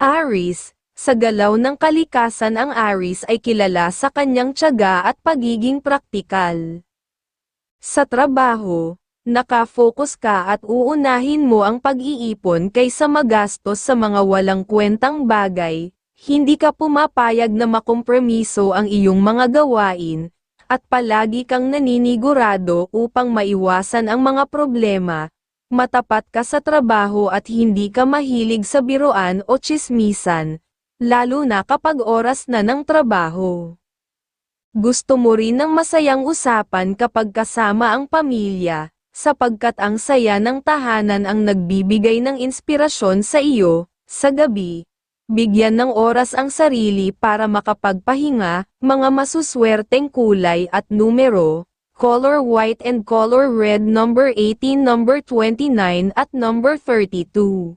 Aris, sa galaw ng kalikasan ang Aris ay kilala sa kanyang tiyaga at pagiging praktikal. Sa trabaho, nakafocus ka at uunahin mo ang pag-iipon kaysa magastos sa mga walang kwentang bagay, hindi ka pumapayag na makompromiso ang iyong mga gawain, at palagi kang naninigurado upang maiwasan ang mga problema, matapat ka sa trabaho at hindi ka mahilig sa biroan o chismisan, lalo na kapag oras na ng trabaho. Gusto mo rin ng masayang usapan kapag kasama ang pamilya, sapagkat ang saya ng tahanan ang nagbibigay ng inspirasyon sa iyo, sa gabi. Bigyan ng oras ang sarili para makapagpahinga, mga masuswerteng kulay at numero, color white and color red number 18 number 29 at number 32.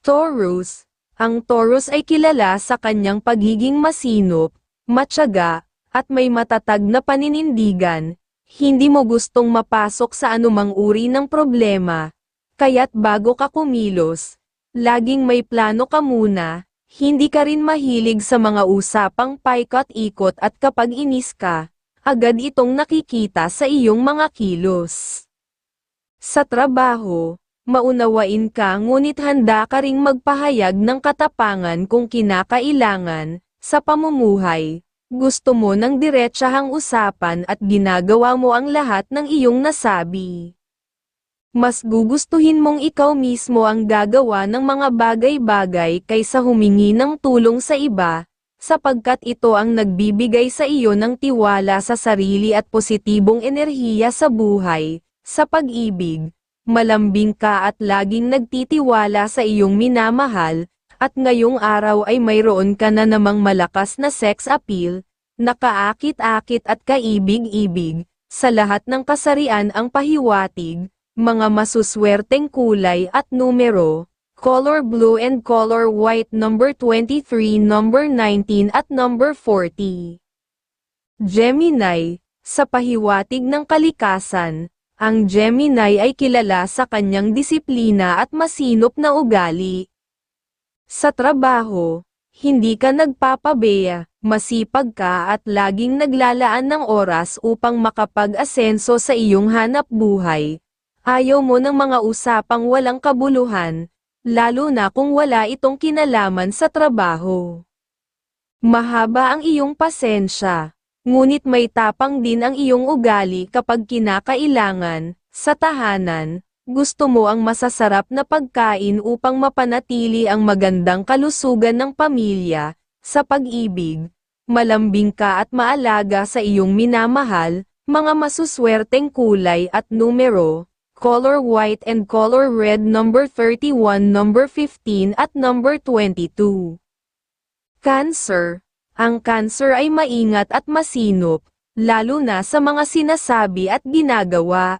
Taurus, ang Taurus ay kilala sa kanyang pagiging masinop, matyaga, at may matatag na paninindigan, hindi mo gustong mapasok sa anumang uri ng problema, kaya't bago ka kumilos, laging may plano ka muna, hindi ka rin mahilig sa mga usapang paikot-ikot at kapag inis ka, agad itong nakikita sa iyong mga kilos. Sa trabaho, maunawain ka ngunit handa ka ring magpahayag ng katapangan kung kinakailangan, sa pamumuhay, gusto mo ng diretsahang usapan at ginagawa mo ang lahat ng iyong nasabi. Mas gugustuhin mong ikaw mismo ang gagawa ng mga bagay-bagay kaysa humingi ng tulong sa iba, sapagkat ito ang nagbibigay sa iyo ng tiwala sa sarili at positibong enerhiya sa buhay, sa pag-ibig, malambing ka at laging nagtitiwala sa iyong minamahal, at ngayong araw ay mayroon ka na namang malakas na sex appeal, nakaakit-akit at kaibig-ibig, sa lahat ng kasarian ang pahiwatig, mga masuswerteng kulay at numero, color blue and color white number 23 number 19 at number 40. Gemini, sa pahiwatig ng kalikasan, ang Gemini ay kilala sa kanyang disiplina at masinop na ugali. Sa trabaho, hindi ka nagpapabeya, masipag ka at laging naglalaan ng oras upang makapag-asenso sa iyong hanap buhay. Ayaw mo ng mga usapang walang kabuluhan, lalo na kung wala itong kinalaman sa trabaho. Mahaba ang iyong pasensya, ngunit may tapang din ang iyong ugali kapag kinakailangan, sa tahanan, gusto mo ang masasarap na pagkain upang mapanatili ang magandang kalusugan ng pamilya, sa pag-ibig, malambing ka at maalaga sa iyong minamahal, mga masuswerteng kulay at numero, color white and color red number 31 number 15 at number 22. Cancer, ang cancer ay maingat at masinop, lalo na sa mga sinasabi at ginagawa.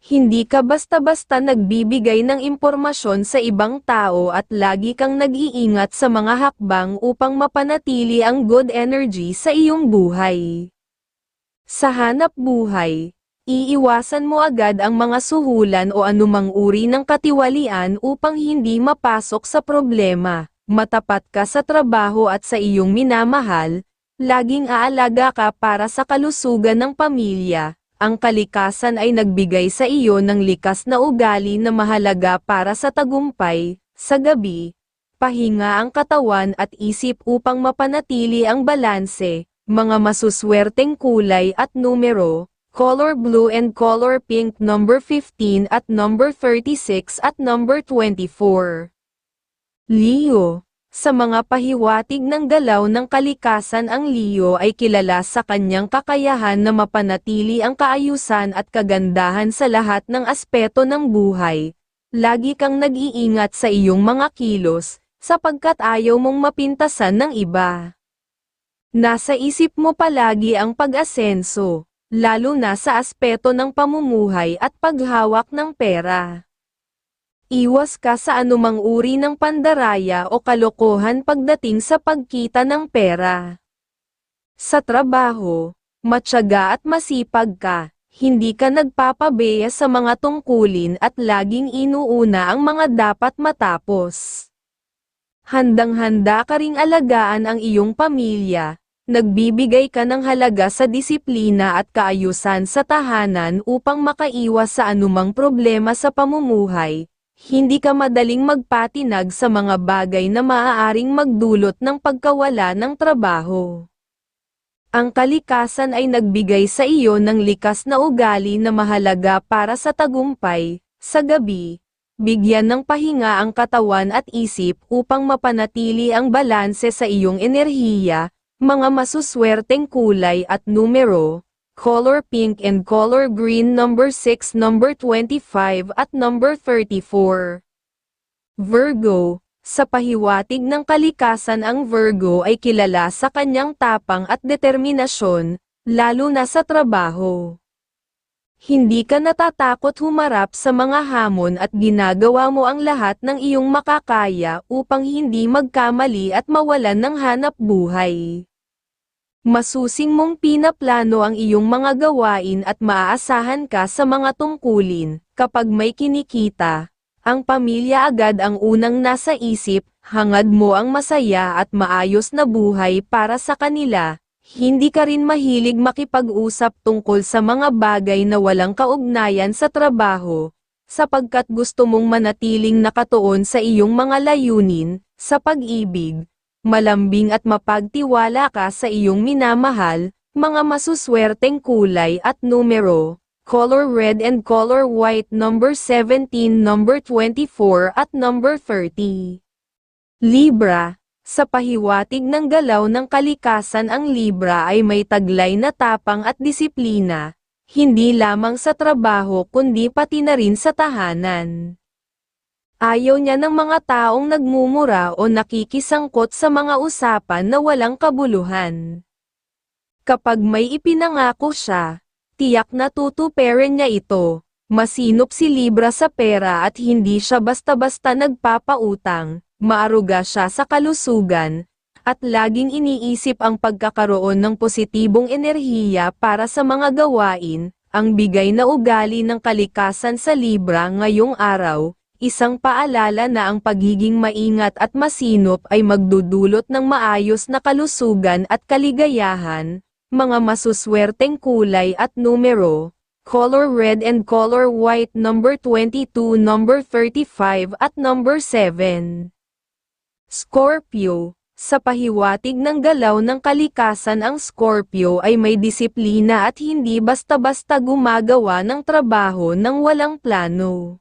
Hindi ka basta-basta nagbibigay ng impormasyon sa ibang tao at lagi kang nag-iingat sa mga hakbang upang mapanatili ang good energy sa iyong buhay. Sa hanap buhay, iiwasan mo agad ang mga suhulan o anumang uri ng katiwalian upang hindi mapasok sa problema. Matapat ka sa trabaho at sa iyong minamahal, laging aalaga ka para sa kalusugan ng pamilya. Ang kalikasan ay nagbigay sa iyo ng likas na ugali na mahalaga para sa tagumpay, sa gabi, pahinga ang katawan at isip upang mapanatili ang balanse, mga masuswerteng kulay at numero, color blue and color pink number 15 at number 36 at number 24. Leo sa mga pahiwatig ng galaw ng kalikasan ang Leo ay kilala sa kanyang kakayahan na mapanatili ang kaayusan at kagandahan sa lahat ng aspeto ng buhay. Lagi kang nag-iingat sa iyong mga kilos, sapagkat ayaw mong mapintasan ng iba. Nasa isip mo palagi ang pag-asenso, lalo na sa aspeto ng pamumuhay at paghawak ng pera. Iwas ka sa anumang uri ng pandaraya o kalokohan pagdating sa pagkita ng pera. Sa trabaho, matyaga at masipag ka, hindi ka nagpapabeya sa mga tungkulin at laging inuuna ang mga dapat matapos. Handang-handa ka ring alagaan ang iyong pamilya, nagbibigay ka ng halaga sa disiplina at kaayusan sa tahanan upang makaiwas sa anumang problema sa pamumuhay, hindi ka madaling magpatinag sa mga bagay na maaaring magdulot ng pagkawala ng trabaho. Ang kalikasan ay nagbigay sa iyo ng likas na ugali na mahalaga para sa tagumpay, sa gabi, bigyan ng pahinga ang katawan at isip upang mapanatili ang balanse sa iyong enerhiya, mga masuswerteng kulay at numero, color pink and color green number 6 number 25 at number 34. Virgo, sa pahiwatig ng kalikasan ang Virgo ay kilala sa kanyang tapang at determinasyon, lalo na sa trabaho. Hindi ka natatakot humarap sa mga hamon at ginagawa mo ang lahat ng iyong makakaya upang hindi magkamali at mawalan ng hanap buhay. Masusing mong pinaplano ang iyong mga gawain at maaasahan ka sa mga tungkulin, kapag may kinikita. Ang pamilya agad ang unang nasa isip, hangad mo ang masaya at maayos na buhay para sa kanila, hindi ka rin mahilig makipag-usap tungkol sa mga bagay na walang kaugnayan sa trabaho, sapagkat gusto mong manatiling nakatuon sa iyong mga layunin, sa pag-ibig, malambing at mapagtiwala ka sa iyong minamahal, mga masuswerteng kulay at numero, color red and color white number 17 number 24 at number 30. Libra, sa pahiwatig ng galaw ng kalikasan ang Libra ay may taglay na tapang at disiplina, hindi lamang sa trabaho kundi pati na rin sa tahanan. Ayaw niya ng mga taong nagmumura o nakikisangkot sa mga usapan na walang kabuluhan. Kapag may ipinangako siya, tiyak na tutuperin niya ito, masinop si Libra sa pera at hindi siya basta-basta nagpapautang, maaruga siya sa kalusugan, at laging iniisip ang pagkakaroon ng positibong enerhiya para sa mga gawain, ang bigay na ugali ng kalikasan sa Libra ngayong araw, isang paalala na ang pagiging maingat at masinop ay magdudulot ng maayos na kalusugan at kaligayahan, mga masuswerteng kulay at numero, color red and color white number 22 number 35 at number 7. Scorpio, sa pahiwatig ng galaw ng kalikasan ang Scorpio ay may disiplina at hindi basta-basta gumagawa ng trabaho ng walang plano.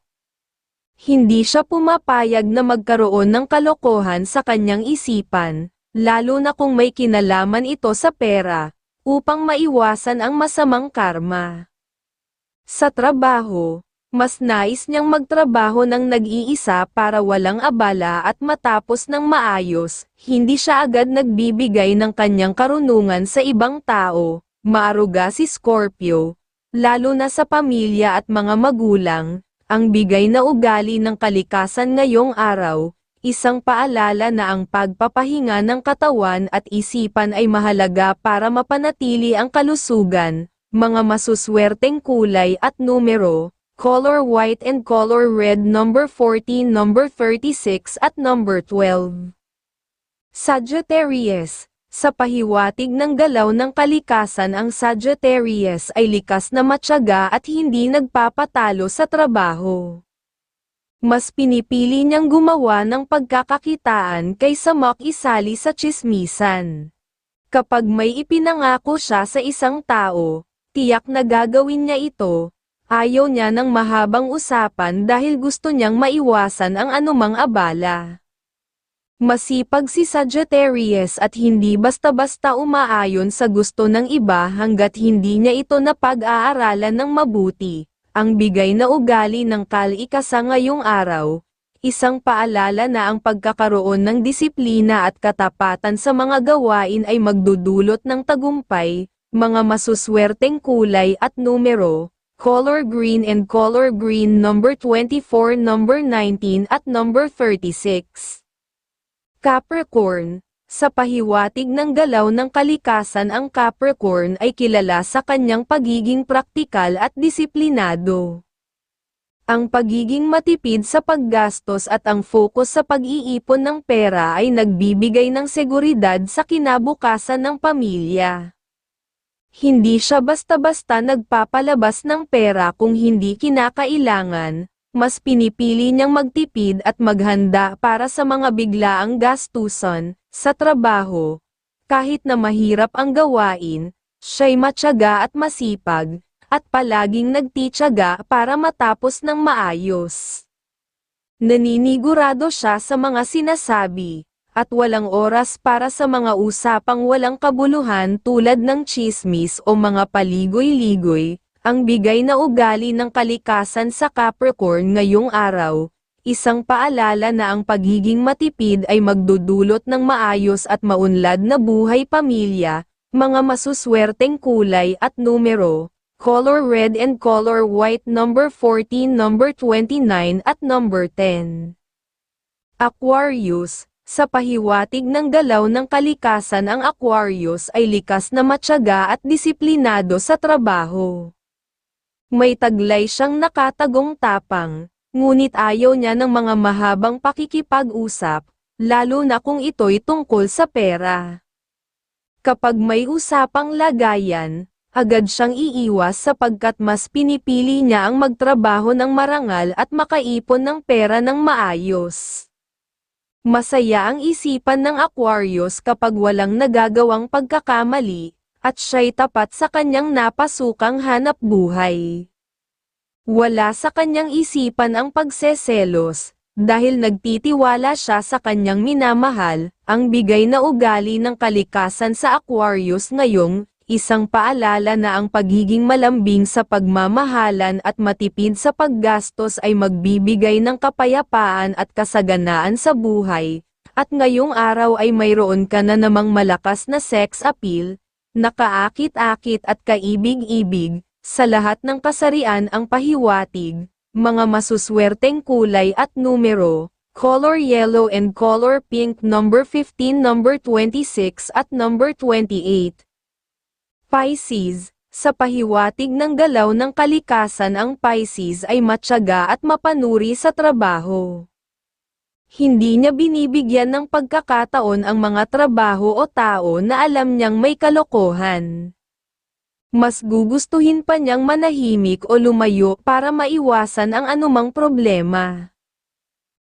Hindi siya pumapayag na magkaroon ng kalokohan sa kanyang isipan, lalo na kung may kinalaman ito sa pera, upang maiwasan ang masamang karma. Sa trabaho, mas nais niyang magtrabaho ng nag-iisa para walang abala at matapos ng maayos, hindi siya agad nagbibigay ng kanyang karunungan sa ibang tao, maaruga si Scorpio, lalo na sa pamilya at mga magulang, ang bigay na ugali ng kalikasan ngayong araw, isang paalala na ang pagpapahinga ng katawan at isipan ay mahalaga para mapanatili ang kalusugan, mga masuswerteng kulay at numero, color white and color red number 14 number 36 at number 12. Sagittarius, sa pahiwatig ng galaw ng kalikasan ang Sagittarius ay likas na matyaga at hindi nagpapatalo sa trabaho. Mas pinipili niyang gumawa ng pagkakakitaan kaysa makisali sa chismisan. Kapag may ipinangako siya sa isang tao, tiyak na gagawin niya ito, Ayaw niya ng mahabang usapan dahil gusto niyang maiwasan ang anumang abala. Masipag si Sagittarius at hindi basta-basta umaayon sa gusto ng iba hanggat hindi niya ito napag-aaralan ng mabuti. Ang bigay na ugali ng kalikasa ngayong araw, isang paalala na ang pagkakaroon ng disiplina at katapatan sa mga gawain ay magdudulot ng tagumpay, mga masuswerteng kulay at numero, color green and color green number 24 number 19 at number 36. Capricorn, sa pahiwatig ng galaw ng kalikasan ang Capricorn ay kilala sa kanyang pagiging praktikal at disiplinado. Ang pagiging matipid sa paggastos at ang focus sa pag-iipon ng pera ay nagbibigay ng seguridad sa kinabukasan ng pamilya. Hindi siya basta-basta nagpapalabas ng pera kung hindi kinakailangan, mas pinipili niyang magtipid at maghanda para sa mga biglaang gastusan, sa trabaho. Kahit na mahirap ang gawain, siya'y matyaga at masipag, at palaging nagtityaga para matapos ng maayos. Naninigurado siya sa mga sinasabi, at walang oras para sa mga usapang walang kabuluhan tulad ng chismis o mga paligoy-ligoy, ang bigay na ugali ng kalikasan sa Capricorn ngayong araw, isang paalala na ang pagiging matipid ay magdudulot ng maayos at maunlad na buhay pamilya, mga masuswerteng kulay at numero, color red and color white number 14 number 29 at number 10. Aquarius, sa pahiwatig ng galaw ng kalikasan ang Aquarius ay likas na matyaga at disiplinado sa trabaho. May taglay siyang nakatagong tapang, ngunit ayaw niya ng mga mahabang pakikipag-usap, lalo na kung ito'y tungkol sa pera. Kapag may usapang lagayan, agad siyang iiwas sapagkat mas pinipili niya ang magtrabaho ng marangal at makaipon ng pera ng maayos. Masaya ang isipan ng Aquarius kapag walang nagagawang pagkakamali, at siya'y tapat sa kanyang napasukang hanap buhay. Wala sa kanyang isipan ang pagseselos, dahil nagtitiwala siya sa kanyang minamahal, ang bigay na ugali ng kalikasan sa Aquarius ngayong, isang paalala na ang pagiging malambing sa pagmamahalan at matipid sa paggastos ay magbibigay ng kapayapaan at kasaganaan sa buhay, at ngayong araw ay mayroon ka na namang malakas na sex appeal, nakaakit-akit at kaibig-ibig, sa lahat ng kasarian ang pahiwatig, mga masuswerteng kulay at numero, color yellow and color pink number 15 number 26 at number 28. Pisces, sa pahiwatig ng galaw ng kalikasan ang Pisces ay matyaga at mapanuri sa trabaho. Hindi niya binibigyan ng pagkakataon ang mga trabaho o tao na alam niyang may kalokohan. Mas gugustuhin pa niyang manahimik o lumayo para maiwasan ang anumang problema.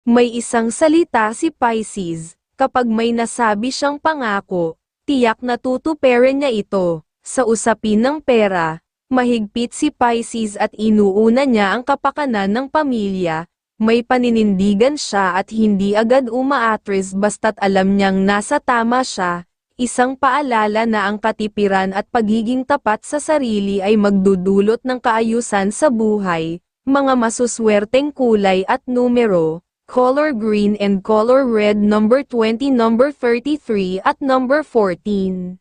May isang salita si Pisces, kapag may nasabi siyang pangako, tiyak na tutuperin niya ito. Sa usapin ng pera, mahigpit si Pisces at inuuna niya ang kapakanan ng pamilya, may paninindigan siya at hindi agad umaatris basta't alam niyang nasa tama siya, isang paalala na ang katipiran at pagiging tapat sa sarili ay magdudulot ng kaayusan sa buhay, mga masuswerteng kulay at numero, color green and color red number 20 number 33 at number 14.